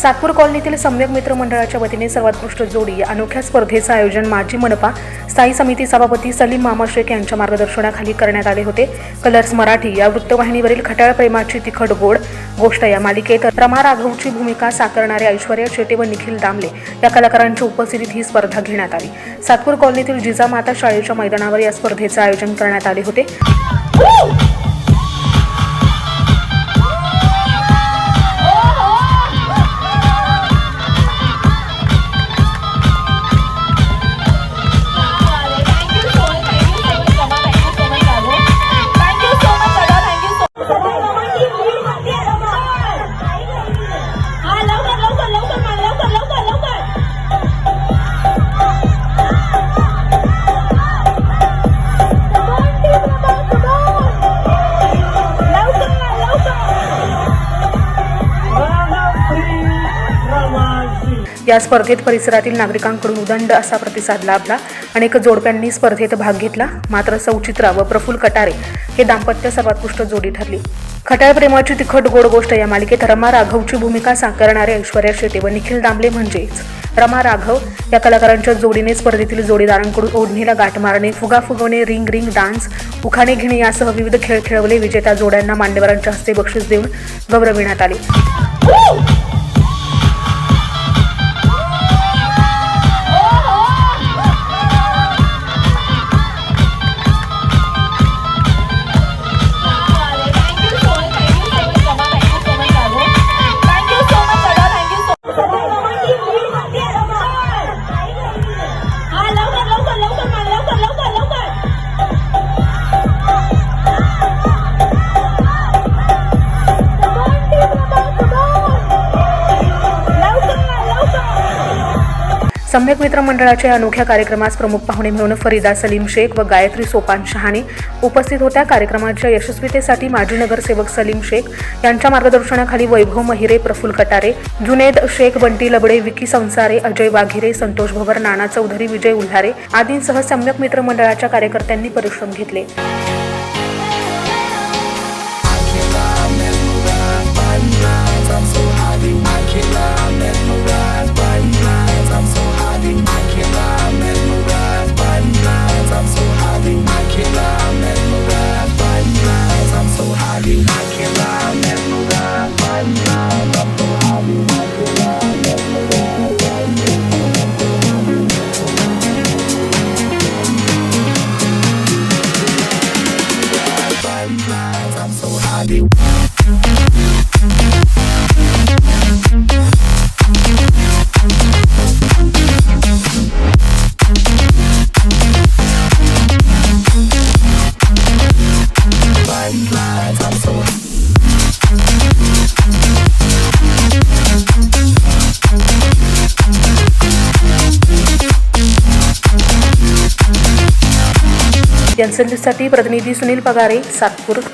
सातपूर कॉलनीतील सम्यक मित्र मंडळाच्या वतीने सर्वोत्कृष्ट जोडी या अनोख्या स्पर्धेचं आयोजन माजी मनपा स्थायी समिती सभापती सलीम मामा शेख यांच्या मार्गदर्शनाखाली करण्यात आले होते. कलर्स मराठी या वृत्तवाहिनीवरील खटाळ प्रेमाची तिखट गोड गोष्ट या मालिकेत रमा राघवची भूमिका साकारणारे ऐश्वर्या शेटे व निखिल दामले या कलाकारांच्या उपस्थितीत ही स्पर्धा घेण्यात आली. सातपूर कॉलनीतील जिजामाता शाळेच्या मैदानावर या स्पर्धेचं आयोजन करण्यात आले होते. या स्पर्धेत परिसरातील नागरिकांकडून उदंड असा प्रतिसाद लाभला अनेक जोडप्यांनी स्पर्धेत भाग घेतला. मात्र सौचित्रा व प्रफुल्ल कटारे हे दाम्पत्य सर्वोत्कृष्ट जोडी ठरली. खटाळ प्रेमाची तिखट गोड गोष्ट या मालिकेत रमा राघवची भूमिका साकारणारे ऐश्वर्या शेटे व निखिल दामले म्हणजेच रमा राघव या कलाकारांच्या जोडीने स्पर्धेतील जोडीदारांकडून ओढणीला गाठ मारणे फुगा फुगवणे रिंग रिंग डान्स उखाणे घेणे यासह विविध खेळ खेळवले. विजेत्या जोड्यांना मान्यवरांच्या हस्ते बक्षीस देऊन गौरविण्यात आले. सम्यक मित्र मंडळाच्या या अनोख्या कार्यक्रमास प्रमुख पाहुणे म्हणून फरीदा सलीम शेख व गायत्री सोपान शहाणे उपस्थित होत्या. कार्यक्रमाच्या यशस्वीतेसाठी माजी नगरसेवक सलीम शेख यांच्या मार्गदर्शनाखाली वैभव महिरे प्रफुल्ल कटारे जुनेद शेख बंटी लबडे विकी संसारे अजय वाघिरे संतोष भवर नाना चौधरी विजय उल्हारे आदींसह सम्यक मित्र मंडळाच्या कार्यकर्त्यांनी परिश्रम घेतले. जनसंधीसाठी प्रतिनिधी सुनील पगारे सातपूर